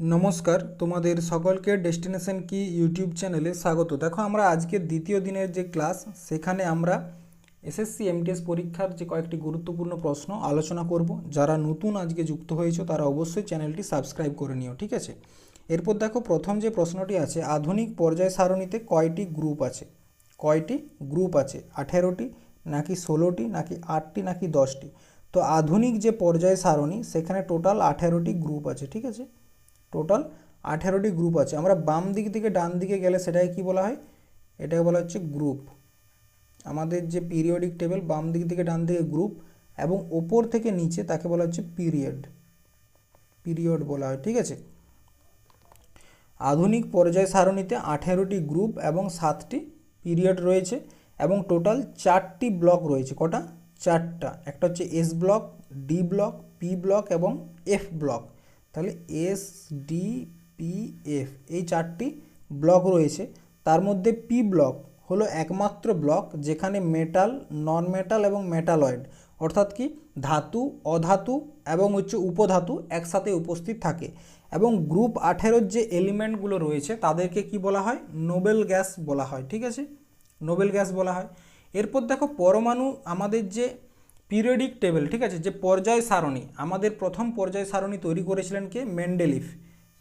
নমস্কার, তোমাদের সকলকে ডেস্টিনেশন কি ইউটিউব চ্যানেলে স্বাগত। দেখো, আমরা আজকের দ্বিতীয় দিনের যে ক্লাস সেখানে আমরা এসএসসি এমটিএস পরীক্ষার যে কয়েকটি গুরুত্বপূর্ণ প্রশ্ন আলোচনা করব। যারা নতুন আজকে যুক্ত হয়েছে, তারা অবশ্যই চ্যানেলটি সাবস্ক্রাইব করে নিও, ঠিক আছে? এরপর দেখো, প্রথম যে প্রশ্নটি আছে, আধুনিক পর্যায় সারণীতে কয়টি গ্রুপ আছে? কয়টি গ্রুপ আছে? আঠেরোটি, নাকি ষোলোটি, নাকি আটটি, নাকি দশটি? তো আধুনিক যে পর্যায় সারণী, সেখানে টোটাল আঠেরোটি গ্রুপ আছে, ঠিক আছে? টোটাল আঠেরোটি গ্রুপ আছে। আমরা বাম দিক থেকে ডান দিকে গেলে সেটাকে কি বলা হয়? এটাকে বলা হচ্ছে গ্রুপ আমাদের যে পিরিয়ডিক টেবিল বাম দিক থেকে ডান দিকে গ্রুপ এবং ওপর থেকে নিচে তাকে বলা হচ্ছে পিরিয়ড পিরিয়ড বলা হয়, ঠিক আছে? আধুনিক পর্যায় সারণীতে আঠেরোটি গ্রুপ এবং সাতটি পিরিয়ড রয়েছে এবং টোটাল চারটি ব্লক রয়েছে। কটা? চারটা। একটা হচ্ছে S block D block P block এবং এফ ব্লক তাহলে এস ডি পি এফ এই চারটি ব্লক রয়েছে। তার মধ্যে পি ব্লক হলো একমাত্র ব্লক যেখানে মেটাল নন মেটাল এবং মেটালয়েড অর্থাৎ কি ধাতু, অধাতু এবং হচ্ছে উপধাতু একসাথে উপস্থিত থাকে এবং গ্রুপ আঠেরোর যে এলিমেন্টগুলো রয়েছে তাদেরকে কি বলা হয়? নোবেল গ্যাস বলা হয়, ঠিক আছে? নোবেল গ্যাস বলা হয়। এরপর দেখো পরমাণু আমাদের যে পিরিয়ডিক টেবিল ঠিক আছে? যে পর্যায় সারণী, আমাদের প্রথম পর্যায় সারণী তৈরি করেছিলেন কে? মেন্ডেলিফ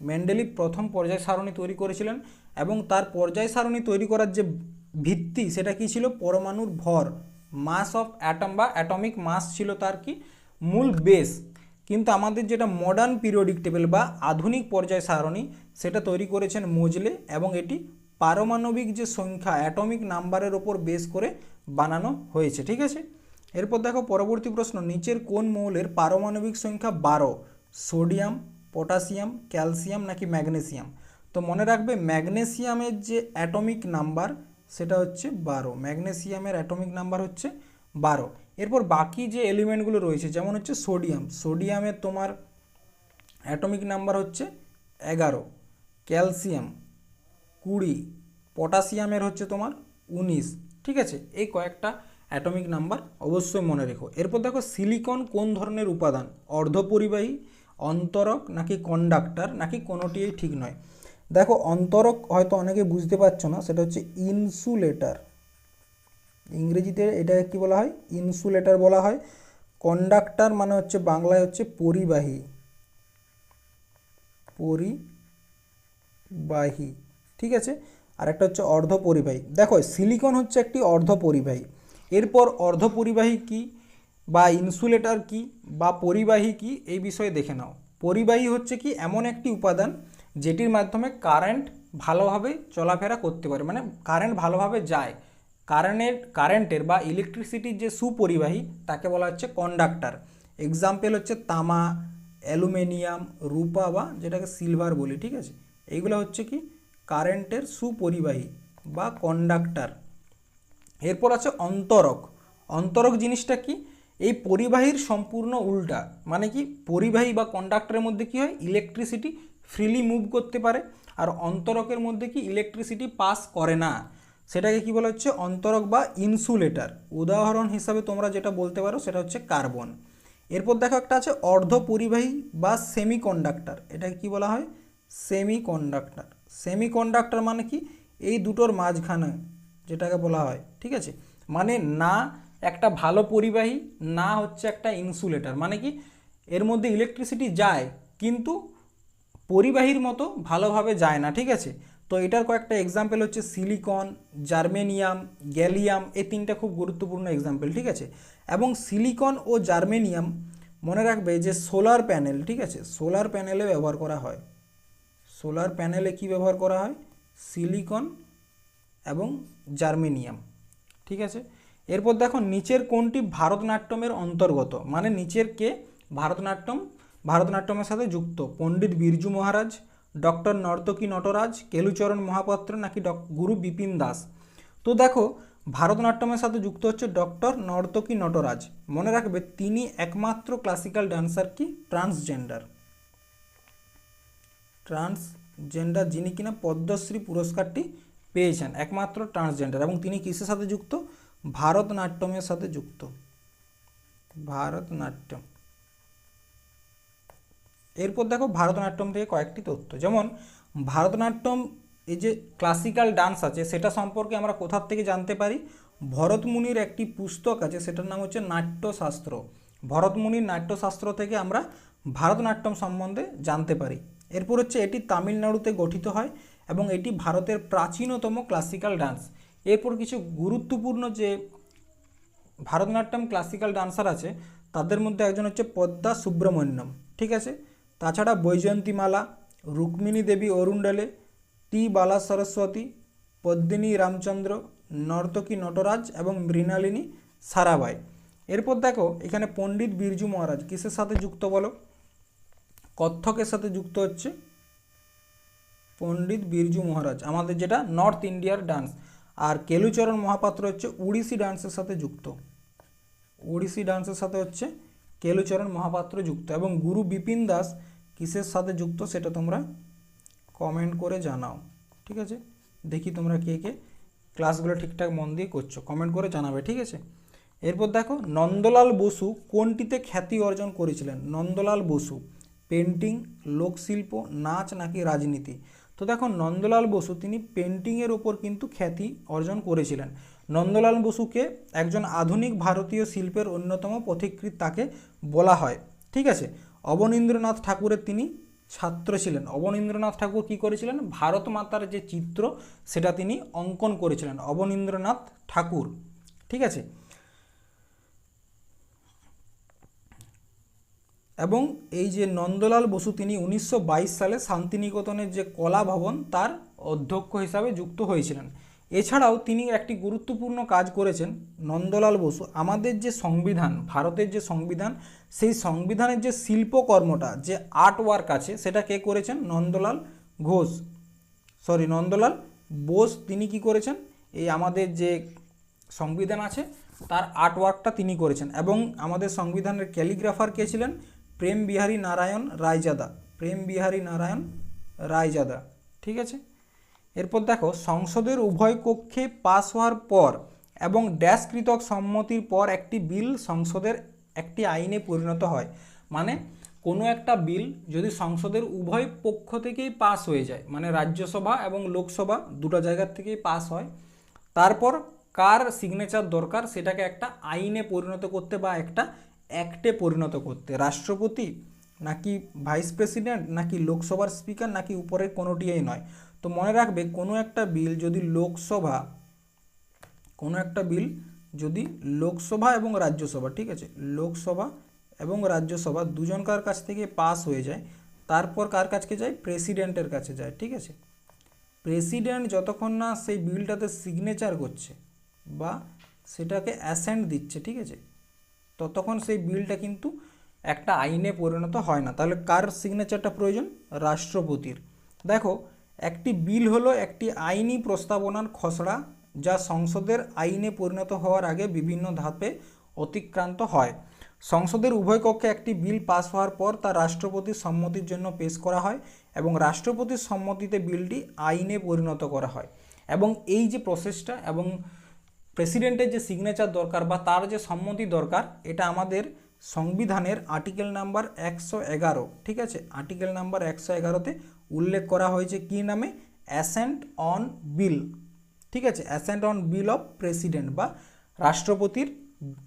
মেন্ডেলিফ প্রথম পর্যায় সারণী তৈরি করেছিলেন এবং তার পর্যায় সারণী তৈরি করার যে ভিত্তি, সেটা কি ছিল? পরমাণুর ভর। মাস অফ অ্যাটম বা অ্যাটমিক মাস ছিল তার কি? মূল বেস কিন্তু আমাদের যেটা মডার্ন পিরিয়ডিক টেবিল বা আধুনিক পর্যায় সারণী, সেটা তৈরি করেছেন মোজলে এবং এটি পারমাণবিক যে সংখ্যা অ্যাটমিক নাম্বারের ওপর বেস করে বানানো হয়েছে, ঠিক আছে? এরপর দেখো পরবর্তী প্রশ্ন, নিচের কোন মৌলের পারমাণবিক সংখ্যা বারো? সোডিয়াম, পটাশিয়াম, ক্যালসিয়াম নাকি ম্যাগনেসিয়াম? তো মনে রাখবে ম্যাগনেসিয়ামের যে অ্যাটমিক নাম্বার সেটা হচ্ছে বারো। ম্যাগনেসিয়ামের অ্যাটমিক নাম্বার হচ্ছে বারো। এরপর বাকি যে এলিমেন্টগুলো রয়েছে, যেমন হচ্ছে সোডিয়াম, সোডিয়ামের তোমার অ্যাটমিক নাম্বার হচ্ছে এগারো। ক্যালসিয়াম কুড়ি, পটাশিয়ামের হচ্ছে তোমার উনিশ। ঠিক আছে? এই কয়েকটা অ্যাটমিক নাম্বার অবশ্যই মনে রেখো। এরপর দেখো, সিলিকন কোন ধরনের উপাদান? অর্ধপরিবাহী, অন্তরক নাকি কন্ডাক্টর নাকি কোনোটিই ঠিক নয়? দেখো, অন্তরক হয়তো অনেকে বুঝতে পারছ না, সেটা হচ্ছে ইনসুলেটার ইংরেজিতে এটাকে কি বলা হয়? ইনসুলেটর বলা হয়। কন্ডাক্টর মানে হচ্ছে, বাংলায় হচ্ছে পরিবাহী। পরিবাহী, ঠিক আছে? আর একটা হচ্ছে অর্ধপরিবাহী। দেখো, সিলিকন হচ্ছে একটি অর্ধপরিবাহী। এরপর অর্ধপরিবাহী কি বা ইনসুলেটর কি বা পরিবাহী কি এই বিষয়ে দেখে নাও। পরিবাহী হচ্ছে কি এমন একটি উপাদান যেটির মাধ্যমে কারেন্ট ভালোভাবে চলাফেরা করতে পারে। মানে কারেন্ট ভালোভাবে যায়। কারেন্টের কারেন্টের বা ইলেকট্রিসিটির যে সুপরিবাহী তাকে বলা হচ্ছে কন্ডাক্টর এক্সাম্পল হচ্ছে তামা, অ্যালুমিনিয়াম, রূপা বা যেটাকে সিলভার বলি, ঠিক আছে? এইগুলো হচ্ছে কি কারেন্টের সুপরিবাহী বা কন্ডাক্টর এরপর আছে অন্তরক। অন্তরক জিনিসটা কি? এই পরিবাহীর সম্পূর্ণ উল্টা। মানে কি? পরিবাহী বা কন্ডাক্টরের মধ্যে কি হয়? ইলেকট্রিসিটি ফ্রিলি মুভ করতে পারে। আর অন্তরকের মধ্যে কি? ইলেকট্রিসিটি পাস করে না। সেটাকে কি বলা হচ্ছে? অন্তরক বা ইনসুলেটর উদাহরণ হিসাবে তোমরা যেটা বলতে পারো সেটা হচ্ছে কার্বন এরপর দেখো একটা আছে অর্ধ পরিবাহী বা সেমি কন্ডাক্টর এটাকে কি বলা হয়? সেমি কন্ডাক্টর সেমি কন্ডাক্টর মানে কি? এই দুটোর মাঝখানে যেটাকে বলা হয়, ঠিক আছে? মানে না একটা ভালো পরিবাহী, না হচ্ছে একটা ইনসুলেটার মানে কি এর মধ্যে ইলেকট্রিসিটি যায়, কিন্তু পরিবাহীর মতো ভালোভাবে যায় না, ঠিক আছে? তো এটার কয়েকটা এক্সাম্পল হচ্ছে সিলিকন জার্মেনিয়াম গ্যালিয়াম এই তিনটা খুব গুরুত্বপূর্ণ এক্সাম্পল ঠিক আছে? এবং সিলিকন ও জার্মেনিয়াম মনে রাখবে যে সোলার প্যানেল ঠিক আছে? সোলার প্যানেলে ব্যবহার করা হয়। সোলার প্যানেলে কি ব্যবহার করা হয়? সিলিকন এবং জার্মেনিয়াম, ঠিক আছে? এরপর দেখো নিচের কোনটি ভারতনাট্যমের অন্তর্গত? মানে নিচের কে? ভারতনাট্যম। ভারতনাট্যমের সাথে যুক্ত। পণ্ডিত বিরজু মহারাজ, ডক্টর নর্তকী নটরাজ, কেলুচরণ মহাপাত্র নাকি গুরু বিপিন দাস? তো দেখো, ভারতনাট্যমের সাথে যুক্ত হচ্ছে ডক্টর নর্তকী নটরাজ। মনে রাখবে, তিনি একমাত্র ক্লাসিক্যাল ডান্সার কি? ট্রান্সজেন্ডার ট্রান্সজেন্ডার যিনি কিনা পদ্মশ্রী পুরস্কারটি পেয়েছেন, একমাত্র ট্রান্সজেন্ডার এবং তিনি কিসের সাথে যুক্ত? ভারতনাট্যমের সাথে যুক্ত। ভারতনাট্যম। এরপর দেখো ভারতনাট্যম থেকে কয়েকটি তথ্য। যেমন, ভারতনাট্যম, এই যে ক্লাসিক্যাল ডান্স আছে, সেটা সম্পর্কে আমরা কোথার থেকে জানতে পারি? ভরতমুনির একটি পুস্তক আছে, সেটার নাম হচ্ছে নাট্যশাস্ত্র। ভরতমুনির নাট্যশাস্ত্র থেকে আমরা ভারতনাট্যম সম্বন্ধে জানতে পারি। এরপর হচ্ছে এটি তামিলনাড়ুতে গঠিত হয়। এবং এটি ভারতের প্রাচীনতম ক্লাসিক্যাল ডান্স এরপর কিছু গুরুত্বপূর্ণ যে ভারতনাট্যম ক্লাসিক্যাল ডান্সার আছে, তাদের মধ্যে একজন হচ্ছে পদ্মা সুব্রমণ্যম, ঠিক আছে? তাছাড়া বৈজয়ন্তীমালা, রুক্মিণী দেবী অরুণ্ডলে, টি বালা সরস্বতী, পদ্মিনী রামচন্দ্র, নর্তকী নটরাজ এবং মৃণালিনী সারাবাই এরপর দেখো, এখানে পণ্ডিত বিরজু মহারাজ, কিসের সাথে যুক্ত বলো? কত্থকের সাথে যুক্ত হচ্ছে পণ্ডিত বিরজু মহারাজ, আমাদের যেটা নর্থ ইন্ডিয়ার ডান্স আর কেলুচরণ মহাপাত্র হচ্ছে উড়িষ্যি ডান্সের সাথে যুক্ত। ওড়িশি ডান্সের সাথে হচ্ছে কেলুচরণ মহাপাত্র যুক্ত, এবং গুরু বিপিন দাস কিসের সাথে যুক্ত সেটা তোমরা কমেন্ট করে জানাও, ঠিক আছে? দেখি তোমরা কে কে ক্লাসগুলো ঠিকঠাক মন দিয়ে করছ কমেন্ট করে জানাবে, ঠিক আছে? এরপর দেখো, নন্দলাল বসু কোনটিতে খ্যাতি অর্জন করেছিলেন? নন্দলাল বসু পেন্টিং লোকশিল্প, নাচ নাকি রাজনীতি? তো দেখো নন্দলাল বসু, তিনি পেন্টিংয়ের ওপর কিন্তু খ্যাতি অর্জন করেছিলেন। নন্দলাল বসুকে একজন আধুনিক ভারতীয় শিল্পের অন্যতম পথিকৃৎ তাকে বলা হয়। ঠিক আছে? অবনীন্দ্রনাথ ঠাকুরের তিনি ছাত্র ছিলেন। অবনীন্দ্রনাথ ঠাকুর কি করেছিলেন? ভারত মাতার যে চিত্র, সেটা তিনি অঙ্কন করেছিলেন। অবনীন্দ্রনাথ ঠাকুর। ঠিক আছে? এবং এই যে নন্দলাল বসু, তিনি উনিশশো বাইশ সালে শান্তিনিকেতনের যে কলা ভবন, তার অধ্যক্ষ হিসাবে যুক্ত হয়েছিলেন। এছাড়াও তিনি একটি গুরুত্বপূর্ণ কাজ করেছেন, নন্দলাল বসু। আমাদের যে সংবিধান, ভারতের যে সংবিধান, সেই সংবিধানের যে শিল্পকর্মটা, যে আর্ট ওয়ার্ক আছে, সেটা কে করেছেন? নন্দলাল ঘোষ। সরি, নন্দলাল বোস তিনি কি করেছেন? এই আমাদের যে সংবিধান আছে, তার আর্ট ওয়ার্কটা তিনি করেছেন। এবং আমাদের সংবিধানের ক্যালিগ্রাফার কে ছিলেন? প্রেম বিহারী নারায়ণ রায়জাদা প্রেম বিহারী নারায়ণ রায়জাদা, ঠিক আছে? এরপর দেখো, সংসদের উভয় কক্ষে পাস হওয়ার পর এবং ড্যাশকৃতক সম্মতির পর একটি বিল সংসদের একটি আইনে পরিণত হয়। মানে কোনো একটা বিল যদি সংসদের উভয় পক্ষ থেকেই পাস হয়ে যায় মানে রাজ্যসভা এবং লোকসভা দুটো জায়গার থেকেই পাস হয়, তারপর কার সিগনেচার দরকার সেটাকে একটা আইনে পরিণত করতে বা একটা অ্যাক্টে পরিণত করতে। রাষ্ট্রপতি নাকি ভাইস প্রেসিডেন্ট, নাকি লোকসভার স্পিকার, নাকি উপরের কোনোটিই নয়। তো মনে রাখবে, কোনো একটা বিল যদি লোকসভা, কোনো একটা বিল যদি লোকসভা এবং রাজ্যসভা, ঠিক আছে? লোকসভা এবং রাজ্যসভা দুজনকার কাছ থেকে পাস হয়ে যায়, তারপর কার কাছকে যায়? প্রেসিডেন্টের কাছে যায়, ঠিক আছে? প্রেসিডেন্ট যতক্ষণ না সেই বিলটাতে সিগনেচার করছে বা সেটাকে অ্যাসেন্ট দিচ্ছে, ঠিক আছে? ততক্ষণ সেই বিলটা কিন্তু একটা আইনে পরিণত হয় না। তাহলে কার সিগনেচারটা প্রয়োজন? রাষ্ট্রপতির। দেখো, একটি বিল হলো একটি আইনি প্রস্তাবনার খসড়া যা সংসদের আইনে পরিণত হওয়ার আগে বিভিন্ন ধাপে অতিক্রান্ত হয়। সংসদের উভয় কক্ষে একটি বিল পাস হওয়ার পর তা রাষ্ট্রপতির সম্মতির জন্য পেশ করা হয় এবং রাষ্ট্রপতির সম্মতিতে বিলটি আইনে পরিণত করা হয়। এবং এই যে প্রসেসটা এবং প্রেসিডেন্টের যে সিগনেচার দরকার বা তার যে সম্মতি দরকার, এটা আমাদের সংবিধানের আর্টিকেল নাম্বার একশো এগারো, ঠিক আছে? আর্টিকেল নাম্বার একশো এগারোতে উল্লেখ করা হয়েছে কি নামে? অ্যাসেন্ট অন বিল ঠিক আছে? Assent on bill of president বা রাষ্ট্রপতির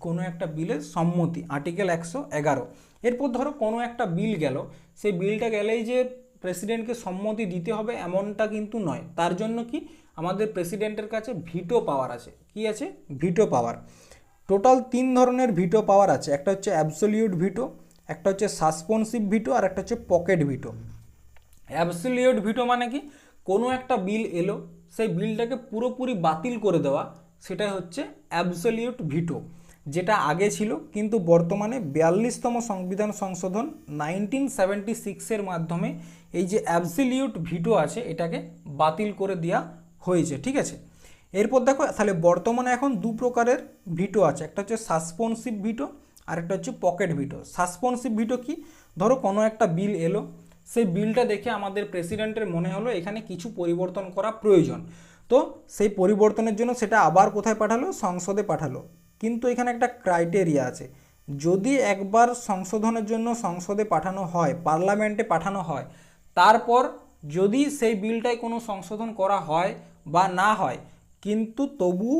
কোনো একটা বিলের সম্মতি আর্টিকেল একশো এগারো। এরপর ধরো কোনো একটা বিল গেল, সেই বিলটা গেলেই যে প্রেসিডেন্টকে সম্মতি দিতে হবে এমনটা কিন্তু নয়। তার জন্য কি? আমাদের প্রেসিডেন্টের কাছে ভিটো পাওয়ার আছে। কি আছে? ভিটো পাওয়ার টোটাল তিন ধরনের ভিটো পাওয়ার আছে। একটা হচ্ছে অ্যাবসোলিউট ভিটো একটা হচ্ছে সাসপেন্সিভ ভিটো আর একটা হচ্ছে পকেট ভিটো অ্যাবসোলিউট ভিটো মানে কি? কোনো একটা বিল এলো, সেই বিলটাকে পুরোপুরি বাতিল করে দেওয়া সেটা হচ্ছে অ্যাবসোলিউট ভিটো যেটা আগে ছিল, কিন্তু বর্তমানে বিয়াল্লিশতম সংবিধান সংশোধন নাইনটিন সেভেন্টি সিক্সের মাধ্যমে এই যে অ্যাবসোলিউট ভিটো আছে, এটাকে বাতিল করে দেওয়া হয়েছে, ঠিক আছে? এরপর দেখো, তাহলে বর্তমানে এখন দু প্রকারের ভিটো আছে। একটা হচ্ছে সাসপেন্সিভ ভিটো আর একটা হচ্ছে পকেট ভিটো। সাসপেন্সিভ ভিটো কি? ধরো কোনো একটা বিল এলো, সেই বিলটা দেখে আমাদের প্রেসিডেন্টের মনে হলো এখানে কিছু পরিবর্তন করা প্রয়োজন। তো সেই পরিবর্তনের জন্য সেটা আবার কোথায় পাঠালো? সংসদে পাঠালো। কিন্তু এখানে একটা ক্রাইটেরিয়া আছে। যদি একবার সংশোধনের জন্য সংসদে পাঠানো হয়, পার্লামেন্টে পাঠানো হয়, তারপর যদি সেই বিলটায় কোনো সংশোধন করা হয় বা না হয়, কিন্তু তবু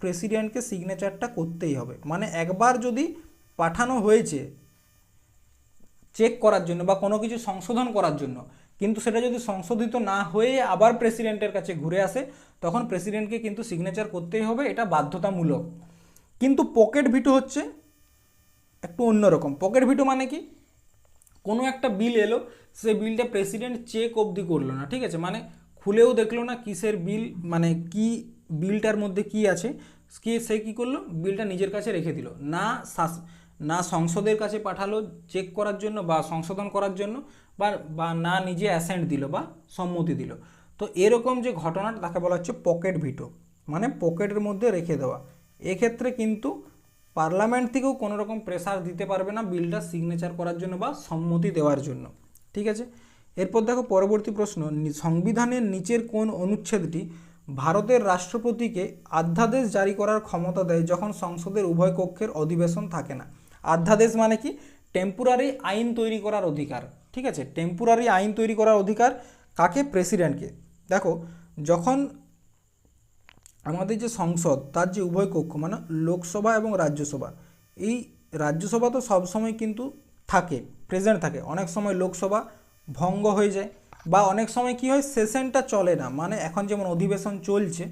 প্রেসিডেন্টকে সিগনেচারটা করতেই হবে। মানে একবার যদি পাঠানো হয়েছে চেক করার জন্য বা কোনো কিছু সংশোধন করার জন্য, কিন্তু সেটা যদি সংশোধিত না হয়ে আবার প্রেসিডেন্টের কাছে ঘুরে আসে, তখন প্রেসিডেন্টকে কিন্তু সিগনেচার করতেই হবে, এটা বাধ্যতামূলক। কিন্তু পকেট ভিটো হচ্ছে একটু অন্যরকম পকেট ভিটো মানে কি? কোনো একটা বিল এলো, সে বিলটা প্রেসিডেন্ট চেক অবধি করল না, ঠিক আছে? মানে খুলেও দেখল না কিসের বিল মানে কি বিলটার মধ্যে কি আছে কি সে কী করল? বিলটা নিজের কাছে রেখে দিল। না শাস- না সংসদের কাছে পাঠালো চেক করার জন্য বা সংশোধন করার জন্য বা বা না নিজে অ্যাসেন্ট দিল বা সম্মতি দিল। তো এরকম যে ঘটনাটা তাকে বলা হচ্ছে পকেট ভিটো মানে পকেটের মধ্যে রেখে দেওয়া। এক্ষেত্রে কিন্তু পার্লামেন্ট থেকেও কোনো রকম প্রেসার দিতে পারবে না বিলটা সিগনেচার করার জন্য বা সম্মতি দেওয়ার জন্য। ঠিক আছে? এরপর দেখো পরবর্তী প্রশ্ন সংবিধানের নিচের কোন অনুচ্ছেদটি ভারতের রাষ্ট্রপতিকে অধ্যাদেশ জারি করার ক্ষমতা দেয় যখন সংসদের উভয় কক্ষের অধিবেশন থাকে না? অধ্যাদেশ মানে কি? টেম্পোরারি আইন তৈরি করার অধিকার। ঠিক আছে? টেম্পোরারি আইন তৈরি করার অধিকার কাকে? প্রেসিডেন্টকে দেখো, যখন আমাদের যে সংসদ, তার যে উভয় কক্ষ মানে লোকসভা এবং রাজ্যসভা, এই রাজ্যসভা তো সবসময় কিন্তু থাকে প্রেজেন্ট থাকে। অনেক সময় লোকসভা ভঙ্গ হয়ে যায় বা অনেক সময় কি হয়, সেশনটা চলে না। মানে এখন যেমন অধিবেশন চলছে,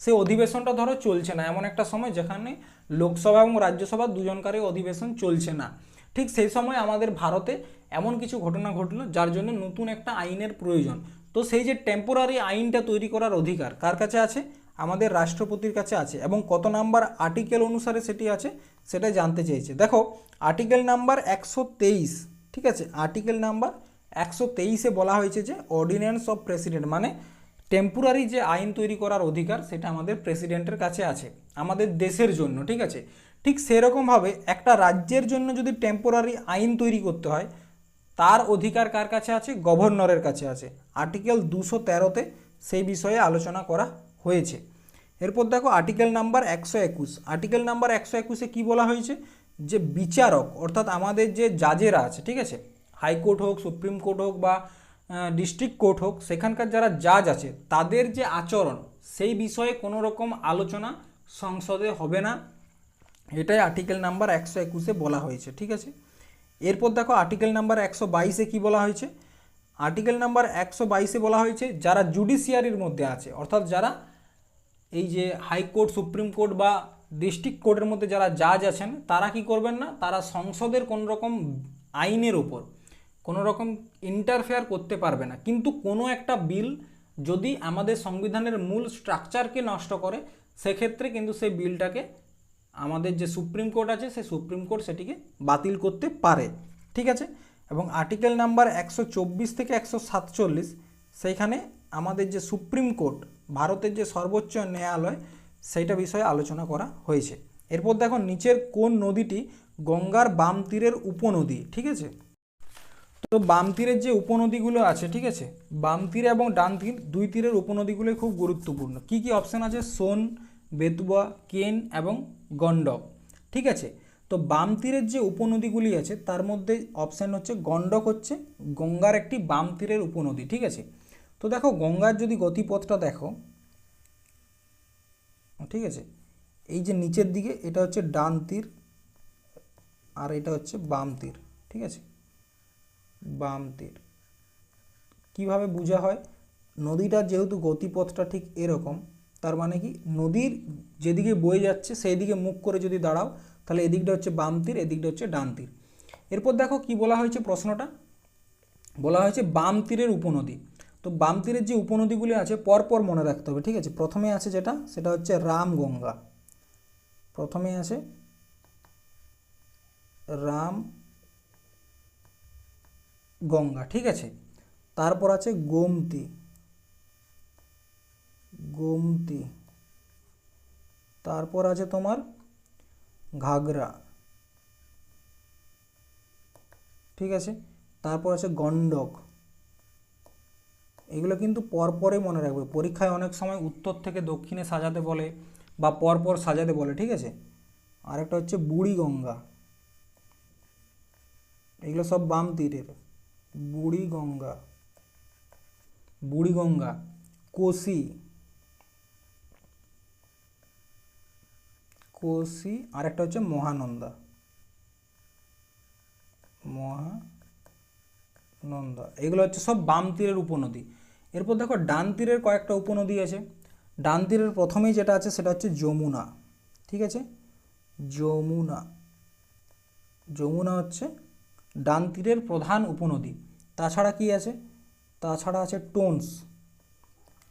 সেই অধিবেশনটা ধরো চলছে না। এমন একটা সময় যেখানে লোকসভা এবং রাজ্যসভা দুজনকারই অধিবেশন চলছে না। ঠিক সেই সময় আমাদের ভারতে এমন কিছু ঘটনা ঘটলো, যার জন্য নতুন একটা আইনের প্রয়োজন। তো সেই যে টেম্পোরারি আইনটা তৈরি করার অধিকার কার কাছে আছে? আমাদের রাষ্ট্রপতির কাছে আছে এবং কত নাম্বার আর্টিকেল অনুসারে সেটি আছে, সেটা জানতে চেয়েছে দেখো আর্টিকেল নাম্বার একশো তেইশ, ঠিক আছে? আর্টিকেল নাম্বার একশো তেইশে বলা হয়েছে যে অর্ডিন্যান্স অফ প্রেসিডেন্ট মানে টেম্পোরারি যে আইন তৈরি করার অধিকার সেটা আমাদের প্রেসিডেন্টের কাছে আছে, আমাদের দেশের জন্য, ঠিক আছে? ঠিক সেরকমভাবে একটা রাজ্যের জন্য যদি টেম্পোরারি আইন তৈরি করতে হয়, তার অধিকার কার কাছে আছে? গভর্নরের কাছে আছে। আর্টিকেল দুশো তেরোতে সেই বিষয়ে আলোচনা করা হয়েছে। এরপর দেখো, আর্টিকেল নাম্বার একশো একুশ। আর্টিকেল নাম্বার একশো একুশে কী বলা হয়েছে? যে বিচারক, অর্থাৎ আমাদের যে জাজেরা আছে, ঠিক আছে? হাইকোর্ট হোক, সুপ্রিম কোর্ট হোক বা ডিস্ট্রিক্ট কোর্ট হোক, সেখানকার যারা জাজ আছে, তাদের যে আচরণ, সেই বিষয়ে কোনো রকম আলোচনা সংসদে হবে না। এটাই আর্টিকেল নাম্বার একশো একুশে বলা হয়েছে, ঠিক আছে? এরপর দেখো আর্টিকেল নাম্বার একশো বাইশে কী বলা হয়েছে? আর্টিকেল নাম্বার একশো বাইশে বলা হয়েছে, যারা জুডিশিয়ারির মধ্যে আছে, অর্থাৎ যারা এই যে হাইকোর্ট সুপ্রিম কোর্ট বা ডিস্ট্রিক্ট কোর্টের মধ্যে যারা জাজ আছেন, তারা কি করবেন না? তারা সংসদের কোনো রকম আইনের ওপর কোনো রকম ইন্টারফেয়ার করতে পারবে না। কিন্তু কোনো একটা বিল যদি আমাদের সংবিধানের মূল স্ট্রাকচারকে নষ্ট করে, সেক্ষেত্রে কিন্তু সেই বিলটাকে আমাদের যে সুপ্রিম কোর্ট আছে, সেই সুপ্রিম কোর্ট সেটিকে বাতিল করতে পারে। ঠিক আছে? এবং আর্টিকেল নাম্বার একশো চব্বিশ থেকে একশো সাতচল্লিশ, সেইখানে আমাদের যে সুপ্রিম কোর্ট, ভারতের যে সর্বোচ্চ ন্যায়ালয়, সেইটা বিষয়ে আলোচনা করা হয়েছে। এরপর দেখো, নিচের কোন নদীটি গঙ্গার বাম তীরের উপনদী, ঠিক আছে? তো বাম তীরের যে উপনদীগুলো আছে, ঠিক আছে? বাম তীরে এবং ডান তীর, দুই তীরের উপনদীগুলোই খুব গুরুত্বপূর্ণ। কি কি অপশান আছে? সোন বেতুয়া কেন এবং গণ্ডক, ঠিক আছে? তো বাম তীরের যে উপনদীগুলি আছে, তার মধ্যে অপশান হচ্ছে গণ্ডক হচ্ছে গঙ্গার একটি বাম তীরের উপনদী, ঠিক আছে? তো দেখো, গঙ্গার যদি গতিপথটা দেখো, ঠিক আছে? এই যে নিচের দিকে, এটা হচ্ছে ডান তীর আর এটা হচ্ছে বাম তীর, ঠিক আছে? বাম তীর কীভাবে বোঝা হয়? নদীটার যেহেতু গতিপথটা ঠিক এরকম, তার মানে কি নদীর যেদিকে বয়ে যাচ্ছে সেই দিকে মুখ করে যদি দাঁড়াও, তাহলে এদিকটা হচ্ছে বাম তীর, এদিকটা হচ্ছে ডান তীর। এরপর দেখো কি বলা হয়েছে প্রশ্নটা? বলা হয়েছে বাম তীরের উপনদী। তো বাম তীরের যে উপনদীগুলি আছে, পরপর মনে রাখতে হবে, ঠিক আছে? প্রথমে আছে যেটা? সেটা হচ্ছে রামগঙ্গা। প্রথমে আছে রাম গঙ্গা, ঠিক আছে? তারপর আছে গোমতী। গোমতী। তারপর আছে তোমার ঘাগরা। ঠিক আছে? তারপর আছে গণ্ডক। এগুলো কিন্তু পরপরে মনে রাখবে। পরীক্ষায় অনেক সময় উত্তর থেকে দক্ষিণে সাজাতে বলে বা পরপর সাজাতে বলে, ঠিক আছে? আরেকটা হচ্ছে বুড়িগঙ্গা। এগুলো সব বাম তীরের। বুড়িগঙ্গা বুড়িগঙ্গা কোশি কোশি আর একটা হচ্ছে মহানন্দা। মহানন্দা, এগুলো হচ্ছে সব বাম তীরের উপনদী। এরপর দেখো, ডান তীরের কয়েকটা উপনদী আছে। ডান তীরের প্রথমেই যেটা আছে, সেটা হচ্ছে যমুনা, ঠিক আছে? যমুনা যমুনা হচ্ছে ডান তীরের প্রধান উপনদী। তাছাড়া কি আছে? তাছাড়া আছে টোনস।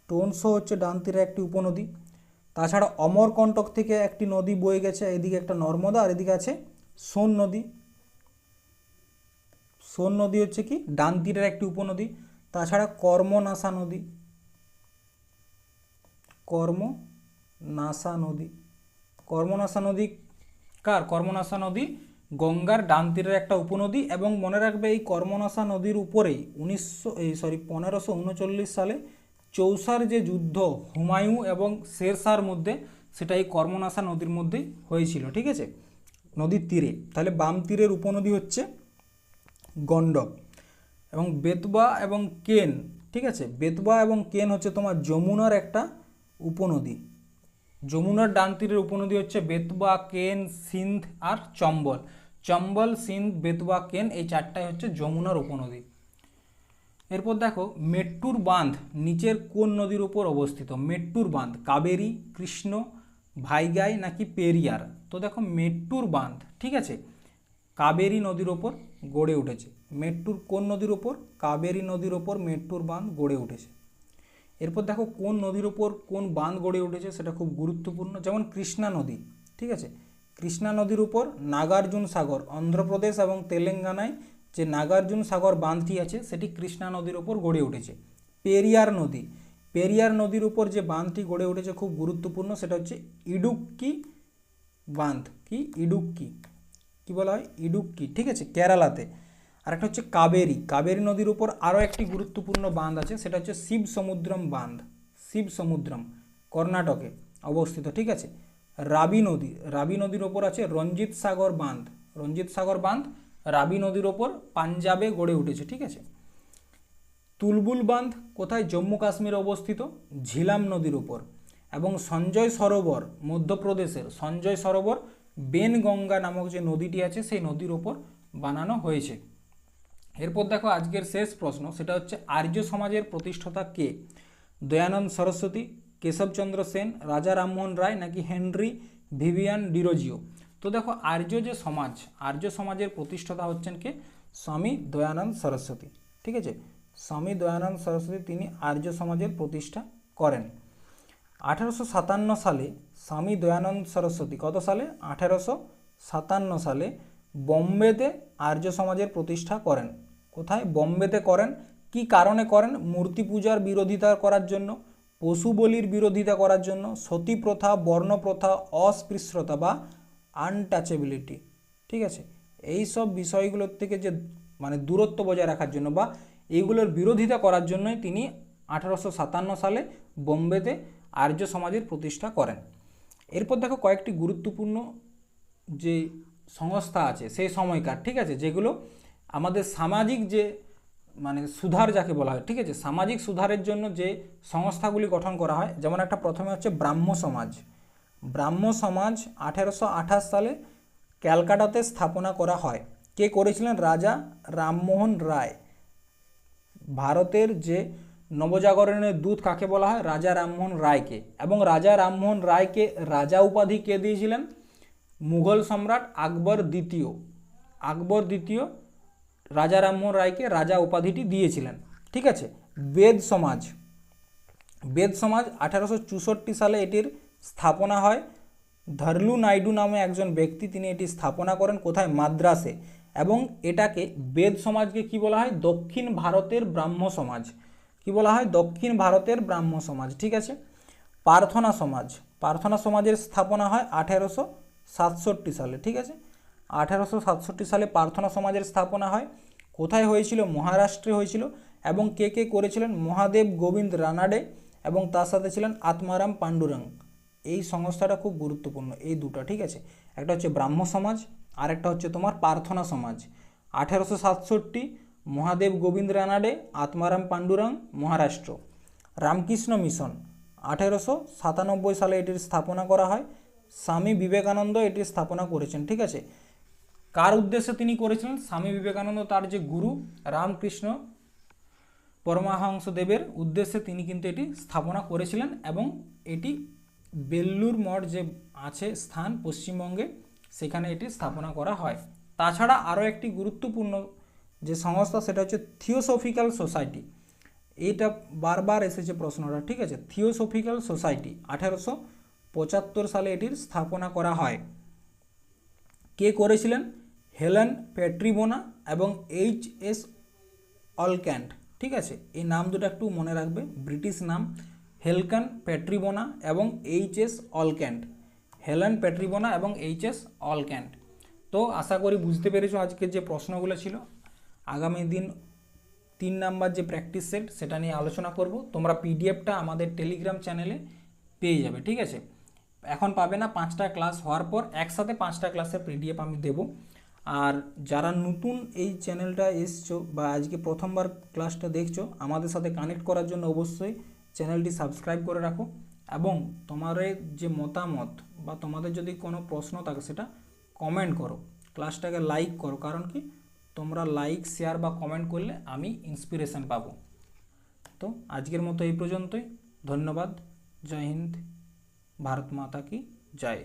টোনসও হচ্ছে ডান তীরে একটি উপনদী। তাছাড়া অমরকণ্টক থেকে একটি নদী বয়ে গেছে, এদিকে একটা নর্মদা আর এদিকে আছে সোন নদী। সোন নদী হচ্ছে কি? ডান তীরের একটি উপনদী। তাছাড়া কর্মনাশা নদী। কর্মনাশা নদী। কর্মনাশা নদী কার? কর্মনাশা নদী গঙ্গার ডান তীরের একটা উপনদী এবং মনে রাখবে এই কর্মনাশা নদীর উপরেই উনিশশো, এই সরি, পনেরোশো উনচল্লিশ সালে চৌসার যে যুদ্ধ হুমায়ু এবং শেরশাহর মধ্যে, সেটা এই কর্মনাশা নদীর মধ্যেই হয়েছিল, ঠিক আছে? নদীর তীরে। তাহলে বাম তীরের উপনদী হচ্ছে গণ্ডক এবং বেতবা এবং কেন, ঠিক আছে? বেতবা এবং কেন হচ্ছে তোমার যমুনার একটা উপনদী। যমুনার ডান তীরের উপনদী হচ্ছে বেতবা, কেন, সিন্ধ আর চম্বল। চম্বল, সিন্ধ, বেতবা, কেন এই চারটাই হচ্ছে যমুনার উপনদী। এরপর দেখো, মেট্টুর বাঁধ নিচের কোন নদীর উপর অবস্থিত? মেট্টুর বাঁধ, কাবেরী, কৃষ্ণ, ভাইগাই নাকি পেরিয়ার? তো দেখো, মেট্টুর বাঁধ, ঠিক আছে? কাবেরী নদীর ওপর গড়ে উঠেছে। মেট্টুর কোন নদীর ওপর? কাবেরী নদীর ওপর মেট্টুর বাঁধ গড়ে উঠেছে। এরপর দেখো কোন নদীর ওপর কোন বাঁধ গড়ে উঠেছে সেটা খুব গুরুত্বপূর্ণ। যেমন কৃষ্ণা নদী, ঠিক আছে? কৃষ্ণা নদীর উপর নাগার্জুন সাগর, অন্ধ্রপ্রদেশ এবং তেলেঙ্গানায় যে নাগার্জুন সাগর বাঁধটি আছে, সেটি কৃষ্ণা নদীর ওপর গড়ে উঠেছে। পেরিয়ার নদী, পেরিয়ার নদীর উপর যে বাঁধটি গড়ে উঠেছে খুব গুরুত্বপূর্ণ, সেটা হচ্ছে ইডুক্কি বাঁধ। কি? ইডুক্কি। কি বলা হয়? ইডুক্কি, ঠিক আছে? কেরালাতে। আর একটা হচ্ছে কাবেরী। কাবেরী নদীর উপর আরও একটি গুরুত্বপূর্ণ বাঁধ আছে, সেটা হচ্ছে শিব সমুদ্রম বাঁধ। শিব সমুদ্রম কর্ণাটকে অবস্থিত, ঠিক আছে? রাবি নদী, রাবি নদীর ওপর আছে রঞ্জিত সাগর বাঁধ। রঞ্জিত সাগর বাঁধ রাবি নদীর ওপর পাঞ্জাবে গড়ে উঠেছে, ঠিক আছে? তুলবুল বাঁধ কোথায়? জম্মু কাশ্মীরে অবস্থিত, ঝিলাম নদীর উপর। এবং সঞ্জয় সরোবর, মধ্যপ্রদেশের সঞ্জয় সরোবর, বেনগঙ্গা নামক যে নদীটি আছে, সেই নদীর ওপর বানানো হয়েছে। এরপর দেখো আজকের শেষ প্রশ্ন, সেটা হচ্ছে আর্য সমাজের প্রতিষ্ঠাতা কে? দয়ানন্দ সরস্বতী কেশবচন্দ্র সেন, রাজা রামমোহন রায় নাকি হেনরি ভিভিয়ান ডিরোজিও? তো দেখো আর্য যে সমাজ, আর্য সমাজের প্রতিষ্ঠাতা হচ্ছেন কে? স্বামী দয়ানন্দ সরস্বতী, ঠিক আছে? স্বামী দয়ানন্দ সরস্বতী তিনি আর্য সমাজের প্রতিষ্ঠা করেন। আঠারোশো সাতান্ন সালে স্বামী দয়ানন্দ সরস্বতী, কত সালে? আঠারোশো সাতান্ন সালে বোম্বেতে আর্য সমাজের প্রতিষ্ঠা করেন। কোথায়? বোম্বেতে করেন। কি কারণে করেন? মূর্তি পূজার বিরোধিতা করার জন্য, পশু বলির বিরোধিতা করার জন্য, সতী প্রথা, বর্ণ প্রথা, অস্পৃশ্যতা বা আনটাচেবিলিটি ঠিক আছে? এই সব বিষয়গুলোর থেকে যে মানে দূরত্ব বজায় রাখার জন্য বা এইগুলোর বিরোধিতা করার জন্যই তিনি আঠারোশো সাতান্ন সালে বোম্বেতে আর্য সমাজের প্রতিষ্ঠা করেন। এরপর দেখো কয়েকটি গুরুত্বপূর্ণ যে সংস্থা আছে, সেই সময়কার, ঠিক আছে? যেগুলো আমাদের সামাজিক যে মানে সুধার যাকে বলা হয়, ঠিক আছে? সামাজিক সুধারের জন্য যে সংস্থাগুলি গঠন করা হয়, যেমন একটা প্রথমে হচ্ছে ব্রাহ্ম সমাজ। ব্রাহ্ম সমাজ আঠেরোশো আঠাশ সালে ক্যালকাটাতে স্থাপনা করা হয়। কে করেছিলেন? রাজা রামমোহন রায়। ভারতের যে নবজাগরণের দূত কাকে বলা হয়? রাজা রামমোহন রায়কে। এবং রাজা রামমোহন রায়কে রাজা উপাধি কে দিয়েছিলেন? মুঘল সম্রাট আকবর দ্বিতীয়। আকবর দ্বিতীয় রাজা রামমোহন রায়কে রাজা উপাধিটি দিয়েছিলেন। ঠিক আছে? বেদ সমাজ। বেদ সমাজ আঠারোশো চৌষট্টি সালে এটির স্থাপনা হয়। ধরলু নাইডু নামে একজন ব্যক্তি তিনি এটি স্থাপনা করেন কোথায়? মাদ্রাসে। এবং এটাকে বেদ সমাজকে কি বলা হয়? দক্ষিণ ভারতের ব্রাহ্ম সমাজ। কি বলা হয়? দক্ষিণ ভারতের ব্রাহ্ম সমাজ। ঠিক আছে? প্রার্থনা সমাজ। প্রার্থনা সমাজের স্থাপনা হয় আঠেরোশো সাতষট্টি সালে। ঠিক আছে? আঠেরোশো সাতষট্টি সালে প্রার্থনা সমাজের স্থাপনা হয়। কোথায় হয়েছিল? মহারাষ্ট্রে হয়েছিল এবং কে কে করেছিলেন? মহাদেব গোবিন্দ রানাডে এবং তার সাথে ছিলেন আত্মারাম পাণ্ডুরং। এই সংস্থাটা খুব গুরুত্বপূর্ণ, এই দুটো, ঠিক আছে? একটা হচ্ছে ব্রাহ্ম সমাজ আর একটা হচ্ছে তোমার প্রার্থনা সমাজ। আঠেরোশো সাতষট্টি, মহাদেব গোবিন্দ রানাডে, আত্মারাম পাণ্ডুরাং, মহারাষ্ট্র। রামকৃষ্ণ মিশন, আঠেরোশো সাতানব্বই সালে এটির স্থাপনা করা হয়। স্বামী বিবেকানন্দ এটির স্থাপনা করেছেন, ঠিক আছে? কার উদ্দেশ্যে তিনি করেছিলেন? স্বামী বিবেকানন্দ তার যে গুরু, রামকৃষ্ণ পরমাহংস দেবের উদ্দেশ্যে তিনি কিন্তু এটি স্থাপনা করেছিলেন এবং এটি বেল্লুর মঠ যে আছে স্থান পশ্চিমবঙ্গে, সেখানে এটি স্থাপনা করা হয়। তাছাড়া আরও একটি গুরুত্বপূর্ণ যে সংস্থা, সেটা হচ্ছে থিওসফিক্যাল সোসাইটি এইটা বারবার এসেছে প্রশ্নটা, ঠিক আছে? থিওসফিক্যাল সোসাইটি আঠেরোশো পঁচাত্তর সালে এটির স্থাপনা করা হয়। কে করেছিলেন? হেলেন প্যাট্রিবোনা এবং এইচ এস অলক্যান্ট। ঠিক আছে? এই নাম দুটো একটু মনে রাখবে। ব্রিটিশ নাম হেলকান প্যাট্রিবোনা এবং H S Olcott. Helen Petrovna এবং এইচ এস অলক্যান্ট। তো আশা করি বুঝতে পেরেছ আজকের যে প্রশ্নগুলো ছিল। আগামী দিন তিন নাম্বার যে প্র্যাকটিস সেট সেটা নিয়ে আলোচনা করব। তোমরা পিডিএফটা আমাদের টেলিগ্রাম চ্যানেলে পেয়ে যাবে। ঠিক আছে? এখন পাবে না পাঁচটা ক্লাস হওয়ার পর একসাথে পাঁচটা ক্লাসের পিডিএফ আমি দেবো। আর যারা নতুন এই চ্যানেলটা এসছো বা আজকে প্রথমবার ক্লাসটা দেখছ, আমাদের সাথে কানেক্ট করার জন্য অবশ্যই চ্যানেলটি সাবস্ক্রাইব করে রাখো। এবং তোমাদের যে মতামত বা তোমাদের যদি কোনো প্রশ্ন থাকে সেটা কমেন্ট করো। ক্লাসটাকে লাইক করো, কারণ কি? তোমরা লাইক শেয়ার বা কমেন্ট করলে আমি ইন্সপিরেশন পাবো। তো আজকের মতো এই পর্যন্তই। ধন্যবাদ। জয় হিন্দ। ভারত মাতা কি জয়